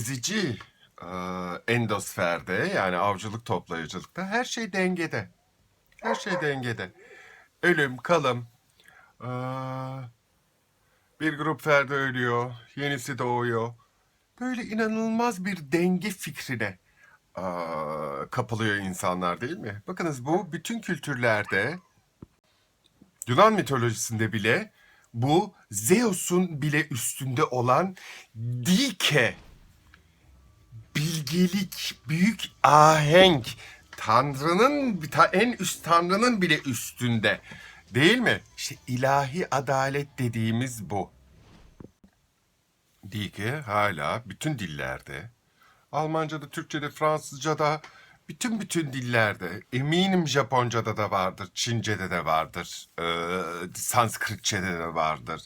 gezici e, endosferde yani avcılık toplayıcılıkta her şey dengede. Her şey dengede. Ölüm, kalım, e, bir grup ferdi ölüyor, yenisi doğuyor. Böyle inanılmaz bir denge fikrine e, kapılıyor insanlar değil mi? Bakınız bu bütün kültürlerde Yunan mitolojisinde bile bu Zeus'un bile üstünde olan dike, bilgelik, büyük ahenk, Tanrı'nın ta- en üst Tanrı'nın bile üstünde. Değil mi? İşte ilahi adalet dediğimiz bu. Dike hala bütün dillerde, Almanca'da, Türkçe'de, Fransızca'da, bütün bütün dillerde, eminim Japonca'da da vardır, Çince'de de vardır, eee, Sanskritçe'de de vardır.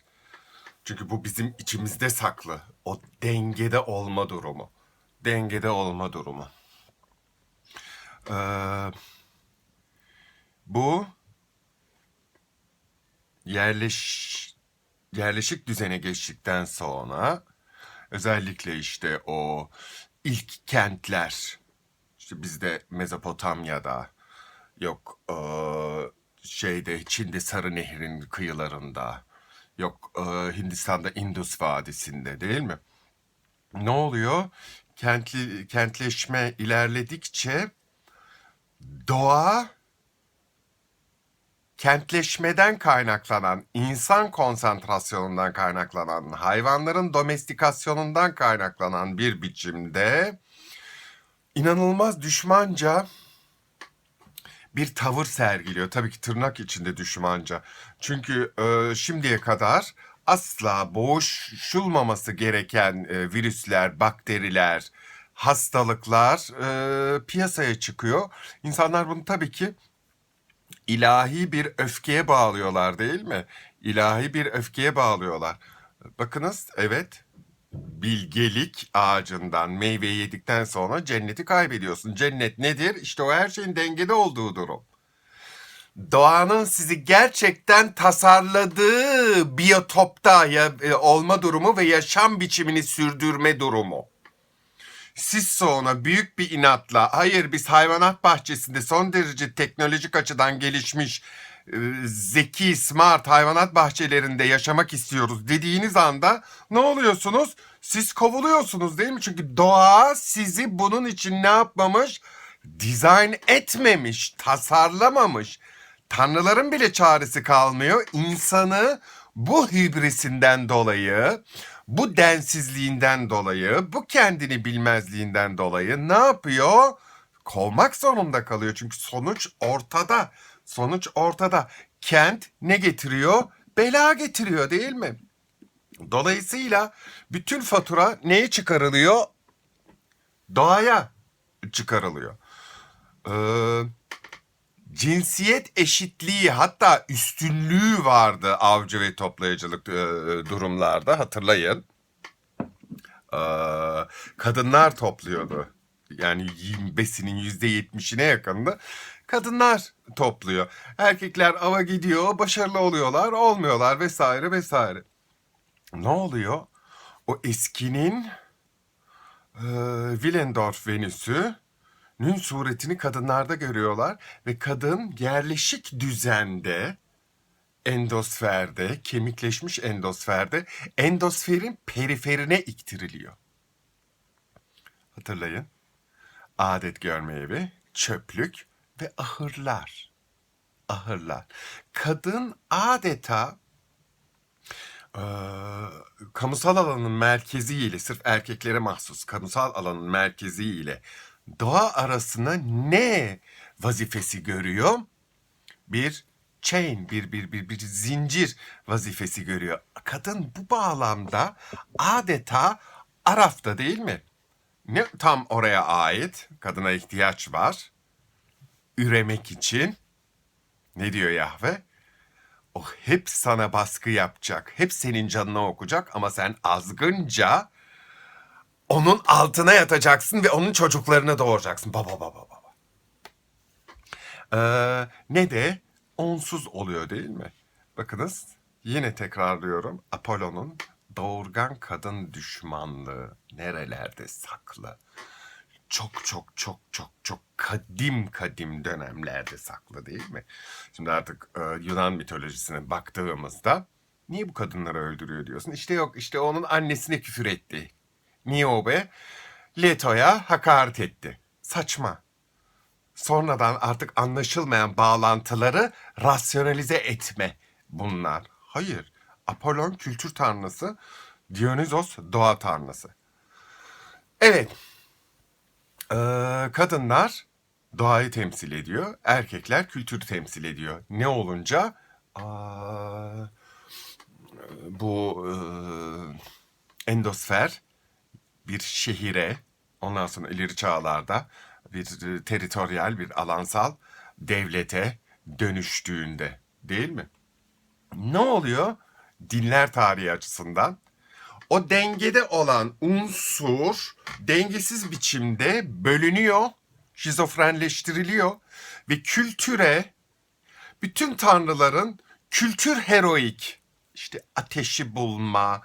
Çünkü bu bizim içimizde saklı. O dengede olma durumu. Dengede olma durumu. Eee, bu yerleş yerleşik düzene geçtikten sonra özellikle işte o ilk kentler işte bizde Mezopotamya'da yok eee, şeyde Çin'de Sarı Nehir'in kıyılarında yok eee, Hindistan'da Indus Vadisi'nde değil mi? Ne oluyor? Kentli kentleşme ilerledikçe doğa kentleşmeden kaynaklanan, insan konsantrasyonundan kaynaklanan, hayvanların domestikasyonundan kaynaklanan bir biçimde inanılmaz düşmanca bir tavır sergiliyor. Tabii ki tırnak içinde düşmanca. Çünkü e, şimdiye kadar asla boğuşulmaması gereken e, virüsler, bakteriler, hastalıklar e, piyasaya çıkıyor. İnsanlar bunu tabii ki ilahi bir öfkeye bağlıyorlar değil mi? İlahi bir öfkeye bağlıyorlar. Bakınız evet bilgelik ağacından meyve yedikten sonra cenneti kaybediyorsun. Cennet nedir? İşte o her şeyin dengede olduğu durum. Doğanın sizi gerçekten tasarladığı biyotopta ya, e, olma durumu ve yaşam biçimini sürdürme durumu. Siz sonra büyük bir inatla hayır biz hayvanat bahçesinde son derece teknolojik açıdan gelişmiş e, zeki, smart hayvanat bahçelerinde yaşamak istiyoruz dediğiniz anda ne oluyorsunuz? Siz kovuluyorsunuz değil mi? Çünkü doğa sizi bunun için ne yapmamış? Dizayn etmemiş, tasarlamamış. Tanrıların bile çaresi kalmıyor. İnsanı bu hübrisinden dolayı, bu densizliğinden dolayı, bu kendini bilmezliğinden dolayı ne yapıyor? Kovmak zorunda kalıyor. Çünkü sonuç ortada. Sonuç ortada. Kent ne getiriyor? Bela getiriyor değil mi? Dolayısıyla bütün fatura neye çıkarılıyor? Doğaya çıkarılıyor. Ee, cinsiyet eşitliği hatta üstünlüğü vardı avcı ve toplayıcılık e, durumlarda hatırlayın. Ee, kadınlar topluyordu. Yani besinin yüzde yetmişine yakınını kadınlar topluyor. Erkekler ava gidiyor, başarılı oluyorlar, olmuyorlar vesaire vesaire. Ne oluyor? O eskinin e, Willendorf Venüsü Nün suretini kadınlarda görüyorlar ve kadın yerleşik düzende endosferde, kemikleşmiş endosferde endosferin periferine iktiriliyor. Hatırlayın. Adet görme evi, çöplük ve ahırlar. Ahırlar. Kadın adeta eee, kamusal alanın merkezi ile sırf erkeklere mahsus kamusal alanın merkezi ile doğa arasına ne vazifesi görüyor? Bir chain, bir bir bir bir zincir vazifesi görüyor. Kadın bu bağlamda adeta Araf'ta değil mi? Ne tam oraya ait? Kadına ihtiyaç var. Üremek için. Ne diyor Yahve? O hep sana baskı yapacak. Hep senin canına okuyacak ama sen azgınca onun altına yatacaksın ve onun çocuklarını doğuracaksın. Baba baba baba. Ee, ne de onsuz oluyor değil mi? Bakınız yine tekrarlıyorum. Apollo'nun doğurgan kadın düşmanlığı nerelerde saklı? Çok çok çok çok çok kadim kadim dönemlerde saklı değil mi? Şimdi artık e, Yunan mitolojisine baktığımızda niye bu kadınları öldürüyor diyorsun? İşte yok işte onun annesine küfür etti. Niobe Leto'ya hakaret etti. Saçma. Sonradan artık anlaşılmayan bağlantıları rasyonalize etme bunlar. Hayır. Apollon kültür tanrısı, Dionysos doğa tanrısı. Evet. Ee, kadınlar doğayı temsil ediyor, erkekler kültürü temsil ediyor. Ne olunca? Aa, bu e, endosfer bir şehire, ondan sonra ileri çağlarda bir e, teritoryal, bir alansal devlete dönüştüğünde değil mi? Ne oluyor? Dinler tarihi açısından o dengede olan unsur dengesiz biçimde bölünüyor, şizofrenleştiriliyor ve kültüre bütün tanrıların kültür heroik işte ateşi bulma,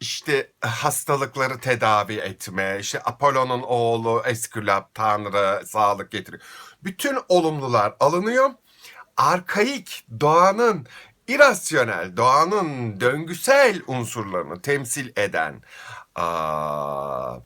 işte hastalıkları tedavi etme, işte Apollon'un oğlu Eskulap tanrı sağlık getiriyor. Bütün olumlular alınıyor. Arkaik doğanın irasyonel, doğanın döngüsel unsurlarını temsil eden aa,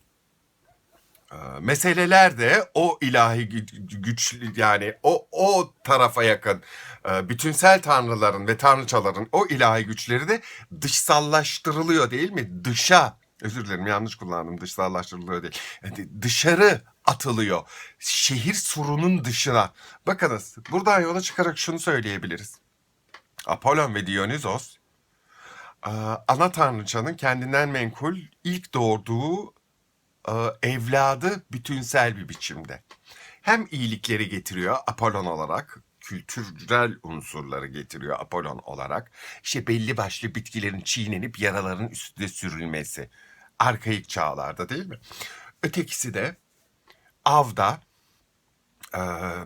meseleler de o ilahi gü- güç yani o o tarafa yakın e, bütünsel tanrıların ve tanrıçaların o ilahi güçleri de dışsallaştırılıyor değil mi? Dışa özür dilerim yanlış kullandım dışsallaştırılıyor değil. Yani dışarı atılıyor. Şehir surunun dışına. Bakınız buradan yola çıkarak şunu söyleyebiliriz. Apollon ve Dionysos e, ana tanrıçanın kendinden menkul ilk doğurduğu e, evladı bütünsel bir biçimde. Hem iyilikleri getiriyor Apollon olarak, kültürel unsurları getiriyor Apollon olarak. İşte belli başlı bitkilerin çiğnenip yaraların üstüne sürülmesi. Arkaik çağlarda değil mi? Ötekisi de avda e,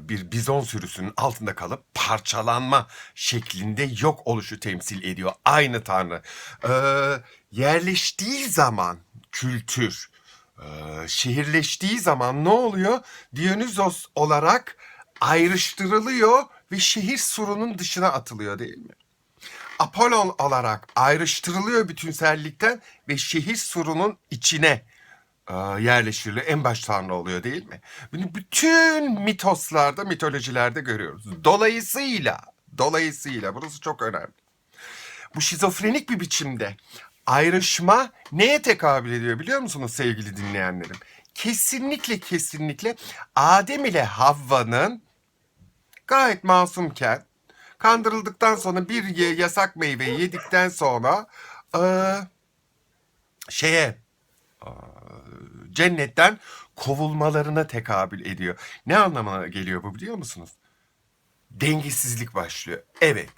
bir bizon sürüsünün altında kalıp parçalanma şeklinde yok oluşu temsil ediyor. Aynı tanrı. E, yerleştiği zaman kültür, şehirleştiği zaman ne oluyor? Dionysos olarak ayrıştırılıyor ve şehir surunun dışına atılıyor değil mi? Apollon olarak ayrıştırılıyor bütünsellikten ve şehir surunun içine e, yerleştiriliyor. En baş tanrı oluyor değil mi? Bunu bütün mitoslarda, mitolojilerde görüyoruz. Dolayısıyla, dolayısıyla burası çok önemli. Bu şizofrenik bir biçimde ayrışma neye tekabül ediyor biliyor musunuz sevgili dinleyenlerim? Kesinlikle kesinlikle Adem ile Havva'nın gayet masumken kandırıldıktan sonra bir yasak meyveyi yedikten sonra eee, şeye eee, cennetten kovulmalarına tekabül ediyor. Ne anlamına geliyor bu biliyor musunuz? Dengesizlik başlıyor. Evet.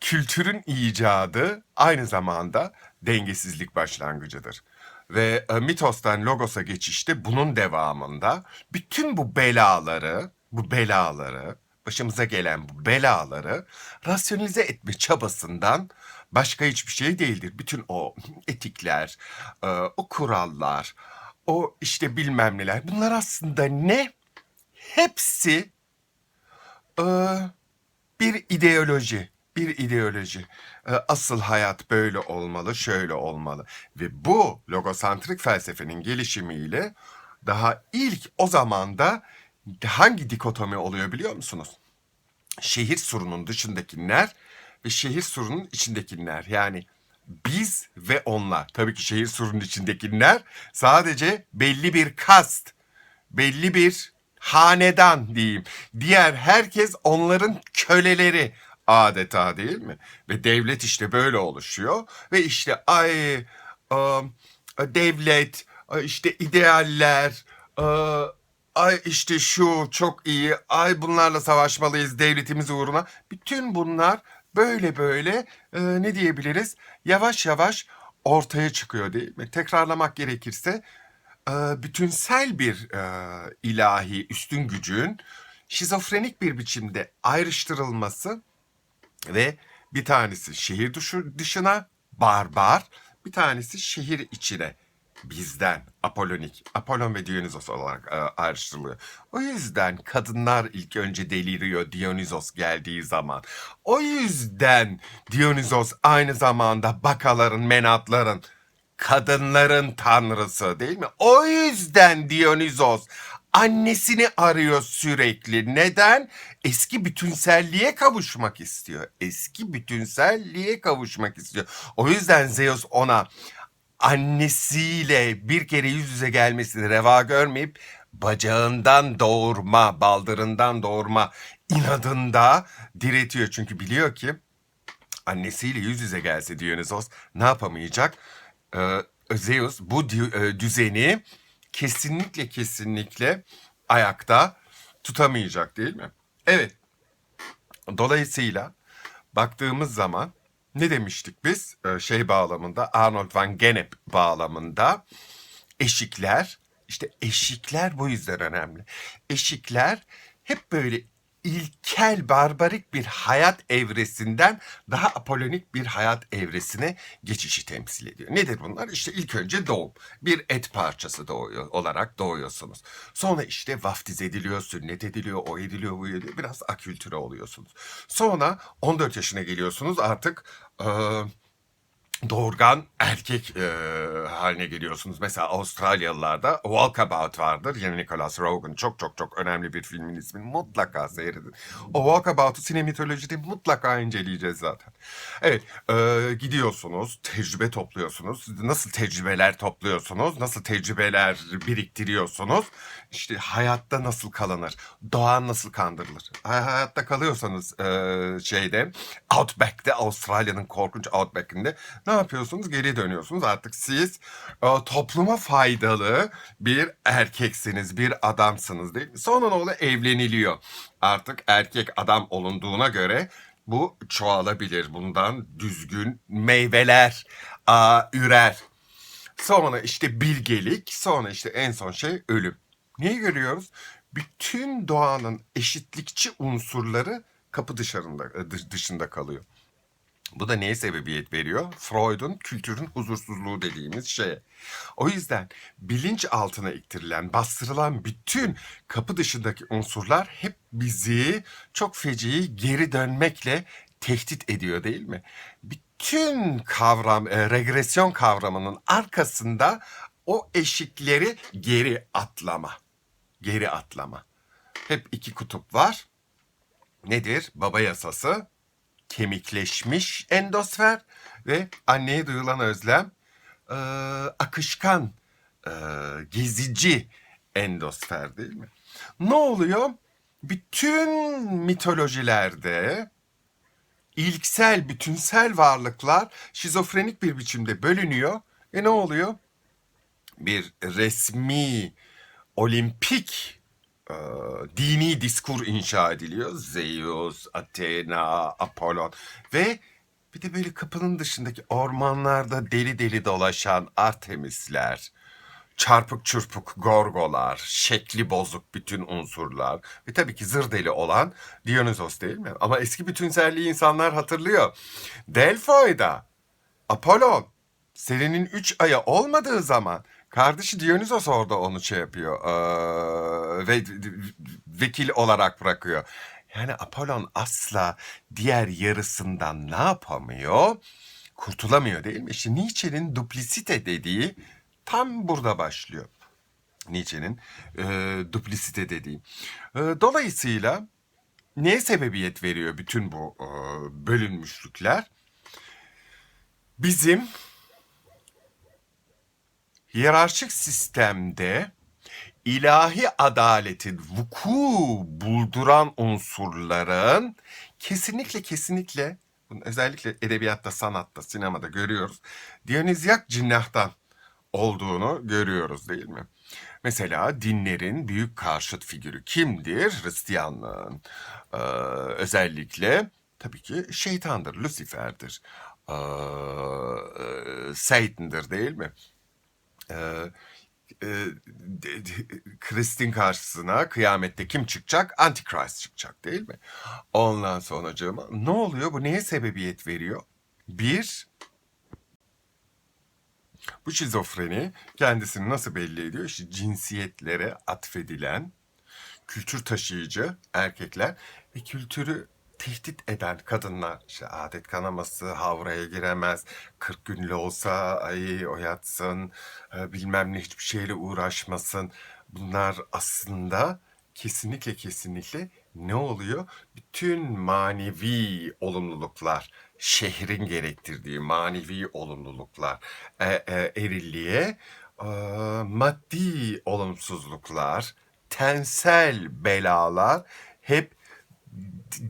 Kültürün icadı aynı zamanda dengesizlik başlangıcıdır. Ve e, mitostan logosa geçişte bunun devamında bütün bu belaları, bu belaları, başımıza gelen bu belaları rasyonize etme çabasından başka hiçbir şey değildir. Bütün o etikler, e, o kurallar, o işte bilmem neler bunlar aslında ne? Hepsi e, bir ideoloji, bir ideoloji. E, Asıl hayat böyle olmalı, şöyle olmalı. Ve bu logosantrik felsefenin gelişimiyle daha ilk o zamanda hangi dikotomi oluyor biliyor musunuz? Şehir surunun dışındakiler ve şehir surunun içindekiler. Yani biz ve onlar. Tabii ki şehir surunun içindekiler sadece belli bir kast belli bir hanedan diyeyim. Diğer herkes onların köleleri adeta değil mi? Ve devlet işte böyle oluşuyor. Ve işte ay ım, devlet ay işte idealler ıı, ay işte şu çok iyi ay bunlarla savaşmalıyız devletimiz uğruna. Bütün bunlar böyle böyle ne diyebiliriz? Yavaş yavaş ortaya çıkıyor değil mi? Tekrarlamak gerekirse bütünsel bir ilahi üstün gücün şizofrenik bir biçimde ayrıştırılması ve bir tanesi şehir dışı, dışına barbar, Bir tanesi şehir içine bizden Apolonik, Apollon ve Dionysos olarak e, ayrıştırılıyor. O yüzden kadınlar ilk önce deliriyor Dionysos geldiği zaman. O yüzden Dionysos aynı zamanda bakaların, menatların, kadınların tanrısı değil mi? O yüzden Dionysos annesini arıyor sürekli. Neden? Eski bütünselliğe kavuşmak istiyor. Eski bütünselliğe kavuşmak istiyor. O yüzden Zeus ona annesiyle bir kere yüz yüze gelmesini reva görmeyip bacağından doğurma, baldırından doğurma inadında diretiyor. Çünkü biliyor ki annesiyle yüz yüze gelse Dionysos ne yapamayacak? Ee, Zeus bu e, düzeni kesinlikle kesinlikle ayakta tutamayacak değil mi? Evet. Dolayısıyla baktığımız zaman ne demiştik biz Ee, şey bağlamında Arnold van Gennep bağlamında eşikler işte eşikler bu yüzden önemli. Eşikler hep böyle ilkel barbarik bir hayat evresinden daha apolonik bir hayat evresine geçişi temsil ediyor. Nedir bunlar? İşte ilk önce doğum. Bir et parçası doğuyor olarak doğuyorsunuz. Sonra işte vaftiz ediliyor, sünnet ediliyor, o ediliyor, bu ediliyor. Biraz akültüre oluyorsunuz. Sonra 14 yaşına geliyorsunuz artık eee doğurgan erkek e, haline geliyorsunuz. Mesela Avustralyalılarda Walkabout vardır. Yine Nicholas Rogan çok çok çok önemli bir filmin ismi. Mutlaka seyredin. O Walkabout'u sinematolojide mutlaka inceleyeceğiz zaten. Evet e, gidiyorsunuz, tecrübe topluyorsunuz. Nasıl tecrübeler topluyorsunuz? Nasıl tecrübeler biriktiriyorsunuz? İşte hayatta nasıl kalınır? Doğa nasıl kandırılır? Ha- Hayatta kalıyorsanız e, şeyde Outback'te Avustralya'nın korkunç Outback'inde ne yapıyorsunuz? Geri dönüyorsunuz. Artık siz e, topluma faydalı bir erkeksiniz, bir adamsınız değil mi? Sonra ne oluyor? Evleniliyor. Artık erkek adam olunduğuna göre bu çoğalabilir. Bundan düzgün meyveler aa, ürer. Sonra işte bilgelik, sonra işte en son şey ölüm. Neyi görüyoruz? Bütün doğanın eşitlikçi unsurları kapı dışarında e, dış- dışında kalıyor. Bu da neye sebebiyet veriyor? Freud'un kültürün huzursuzluğu dediğimiz şeye. O yüzden bilinç altına iktirilen, bastırılan bütün kapı dışındaki unsurlar hep bizi çok feci geri dönmekle tehdit ediyor değil mi? Bütün kavram, e, regresyon kavramının arkasında o eşikleri geri atlama. Geri atlama. Hep iki kutup var. Nedir? Baba yasası, kemikleşmiş endosfer ve anneye duyulan özlem e, akışkan, e, gezici endosfer değil mi? Ne oluyor? Bütün mitolojilerde ilksel, bütünsel varlıklar şizofrenik bir biçimde bölünüyor. E ne oluyor? Bir resmi, olimpik e, dini diskur inşa ediliyor. Zeus, Athena, Apollon ve bir de böyle kapının dışındaki ormanlarda deli deli dolaşan Artemisler, çarpık çırpık gorgolar, şekli bozuk bütün unsurlar ve tabii ki zır deli olan Dionysos değil mi? Ama eski bütünselliği insanlar hatırlıyor. Delfoy'da Apollon Selin'in üç aya olmadığı zaman kardeşi Dionysos orada onu şey yapıyor eee, ve vekil olarak bırakıyor. Yani Apollon asla diğer yarısından ne yapamıyor? Kurtulamıyor değil mi? İşte Nietzsche'nin duplisite dediği tam burada başlıyor. Nietzsche'nin eee duplisite dediği. Eee, dolayısıyla neye sebebiyet veriyor bütün bu eee, bölünmüşlükler? Bizim hiyerarşik sistemde ilahi adaletin vuku bulduran unsurların kesinlikle kesinlikle bunu özellikle edebiyatta, sanatta, sinemada görüyoruz. Dionizyak cinnahtan olduğunu görüyoruz değil mi? Mesela dinlerin büyük karşıt figürü kimdir? Hristiyanlığın. Ee, özellikle tabii ki şeytandır, Lucifer'dir. Ee, Satan'dır değil mi? E, de- Krist'in karşısına kıyamette kim çıkacak? Antichrist çıkacak değil mi? Ondan sonra ne oluyor? Bu neye sebebiyet veriyor? Bir, Bu şizofreni kendisini nasıl belli ediyor? İşte cinsiyetlere atfedilen kültür taşıyıcı erkekler ve kültürü tehdit eden kadınlar. İşte adet kanaması, havraya giremez, 40 günlü olsa ay o yatsın, e, bilmem ne hiçbir şeyle uğraşmasın. Bunlar aslında kesinlikle kesinlikle ne oluyor? Bütün manevi olumluluklar, şehrin gerektirdiği manevi olumluluklar, e, e, erilliğe e, maddi olumsuzluklar, tensel belalar hep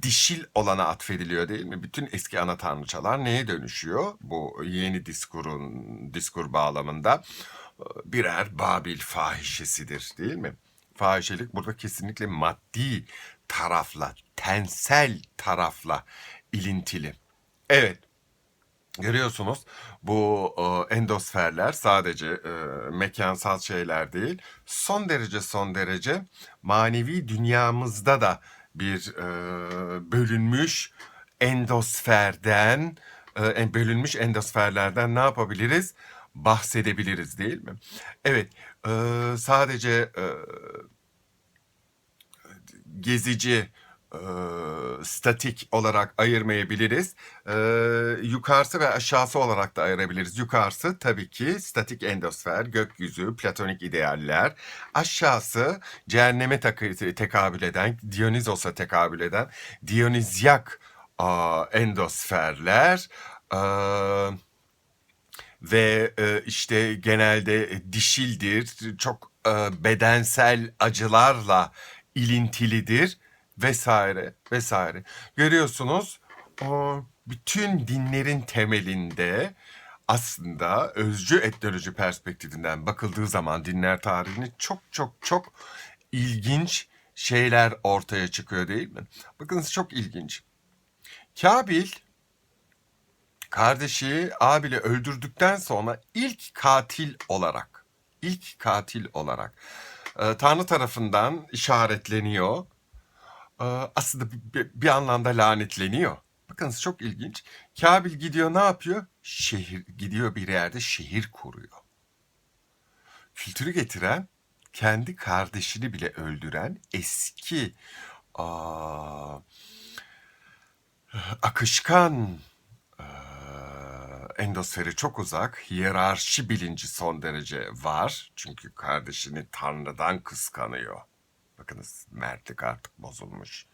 dişil olana atfediliyor değil mi? Bütün eski ana tanrıçalar neye dönüşüyor? Bu yeni diskurun, diskur bağlamında e, birer Babil fahişesidir değil mi? Fahişelik burada kesinlikle maddi tarafla, tensel tarafla ilintili. Evet, Görüyorsunuz bu e, endosferler sadece e, mekansal şeyler değil, son derece son derece manevi dünyamızda da bir e, bölünmüş endosferden, e, bölünmüş endosferlerden ne yapabiliriz? Bahsedebiliriz değil mi? Evet, e, sadece e, gezici, e, statik olarak ayırmayabiliriz. E, yukarısı ve aşağısı olarak da ayırabiliriz. Yukarısı tabii ki statik endosfer, gökyüzü, platonik idealler. Aşağısı cehenneme takı- tekabül eden, Dionysos'a tekabül eden Dionizyak aa, endosferler. Aa, ve e, işte genelde dişildir, çok e, bedensel acılarla ilintilidir vesaire vesaire. Görüyorsunuz o bütün dinlerin temelinde aslında özcü etnoloji perspektifinden bakıldığı zaman dinler tarihini çok çok çok ilginç şeyler ortaya çıkıyor değil mi? Bakınız çok ilginç. Kabil kardeşi Abil'i öldürdükten sonra ilk katil olarak, ilk katil olarak e, Tanrı tarafından işaretleniyor. E, aslında bir, anlamda lanetleniyor. Bakınız çok ilginç. Kabil gidiyor ne yapıyor? Şehir gidiyor bir yerde şehir kuruyor. Kültürü getiren, kendi kardeşini bile öldüren eski aa, akışkan endosferi çok uzak. Hiyerarşi bilinci son derece var. Çünkü kardeşini Tanrı'dan kıskanıyor. Bakınız mertlik artık bozulmuş.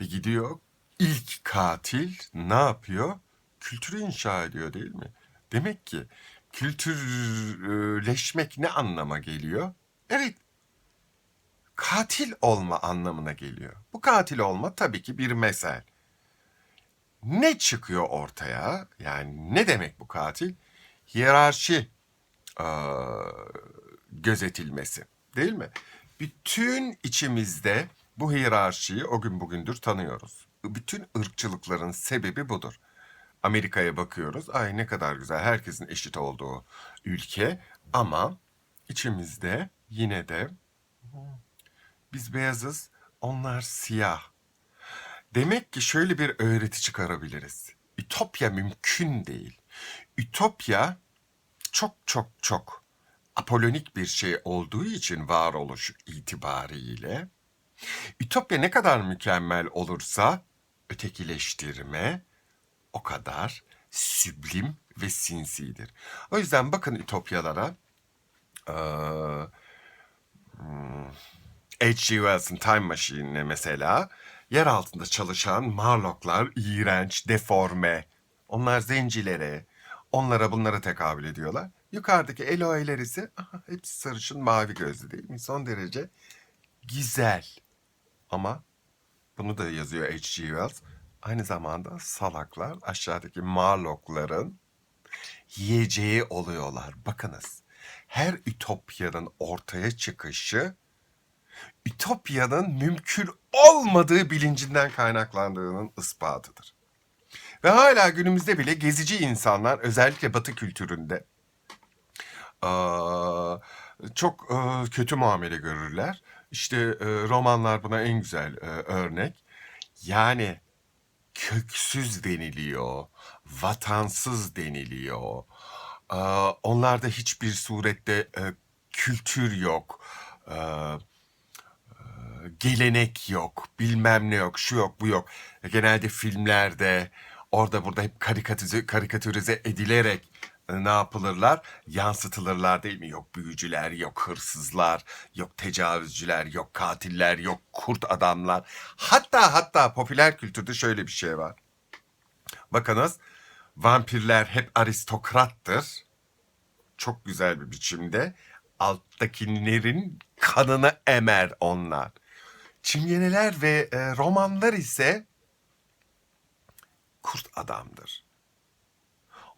Ve gidiyor ilk katil ne yapıyor? Kültürü inşa ediyor değil mi? Demek ki kültürleşmek ne anlama geliyor? Evet katil olma anlamına geliyor. Bu katil olma tabii ki bir mesel. Ne çıkıyor ortaya? Yani ne demek bu katil? Hiyerarşi eee, gözetilmesi değil mi? Bütün içimizde bu hiyerarşiyi o gün bugündür tanıyoruz. Bütün ırkçılıkların sebebi budur. Amerika'ya bakıyoruz. Ay ne kadar güzel. Herkesin eşit olduğu ülke ama içimizde yine de biz beyazız, onlar siyah. Demek ki şöyle bir öğreti çıkarabiliriz. Ütopya mümkün değil. Ütopya çok çok çok apolonik bir şey olduğu için varoluş itibariyle Ütopya ne kadar mükemmel olursa ötekileştirme o kadar süblim ve sinsidir. O yüzden bakın ütopyalara eee, H.G. Wells'ın Time Machine'ine mesela yer altında çalışan Marlocklar iğrenç, deforme. Onlar zencilere, onlara bunlara tekabül ediyorlar. Yukarıdaki Eloe'ler ise aha, hepsi sarışın mavi gözlü değil mi? Son derece güzel. Ama bunu da yazıyor H.G. Wells. Aynı zamanda salaklar aşağıdaki Marlockların yiyeceği oluyorlar. Bakınız her ütopyanın ortaya çıkışı ütopyanın mümkün olmadığı bilincinden kaynaklandığının ispatıdır. Ve hala günümüzde bile gezici insanlar özellikle batı kültüründe çok e, kötü muamele görürler. İşte e, romanlar buna en güzel e, örnek. Yani köksüz deniliyor, vatansız deniliyor, onlarda hiçbir surette kültür yok. Gelenek yok, bilmem ne yok, şu yok, bu yok. Genelde filmlerde orada burada hep karikatüze, karikatürize edilerek ne yapılırlar? Yansıtılırlar değil mi? Yok büyücüler, yok hırsızlar, yok tecavüzcüler, yok katiller, yok kurt adamlar. Hatta hatta popüler kültürde şöyle bir şey var. Bakınız vampirler hep aristokrattır. Çok güzel bir biçimde. Alttakilerin kanını emer onlar. Çingeneler ve e, romanlar ise kurt adamdır.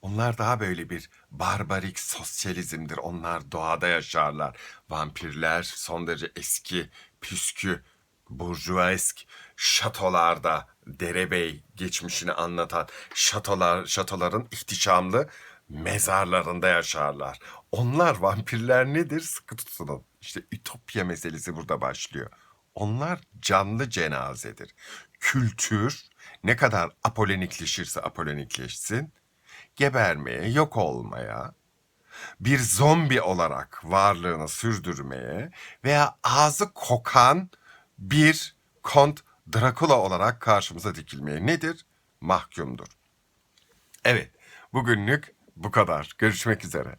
Onlar daha böyle bir barbarik sosyalizmdir. Onlar doğada yaşarlar. Vampirler son derece eski, püskü, burjuvaesk şatolarda derebey geçmişini anlatan şatolar, şatoların ihtişamlı mezarlarında yaşarlar. Onlar vampirler nedir? Sıkı tutunun. İşte ütopya meselesi burada başlıyor. Onlar canlı cenazedir. Kültür ne kadar apolenikleşirse apolenikleşsin, gebermeye, yok olmaya, bir zombi olarak varlığını sürdürmeye veya ağzı kokan bir Kont Drakula olarak karşımıza dikilmeye nedir? Mahkumdur. Evet, bugünlük bu kadar. Görüşmek üzere.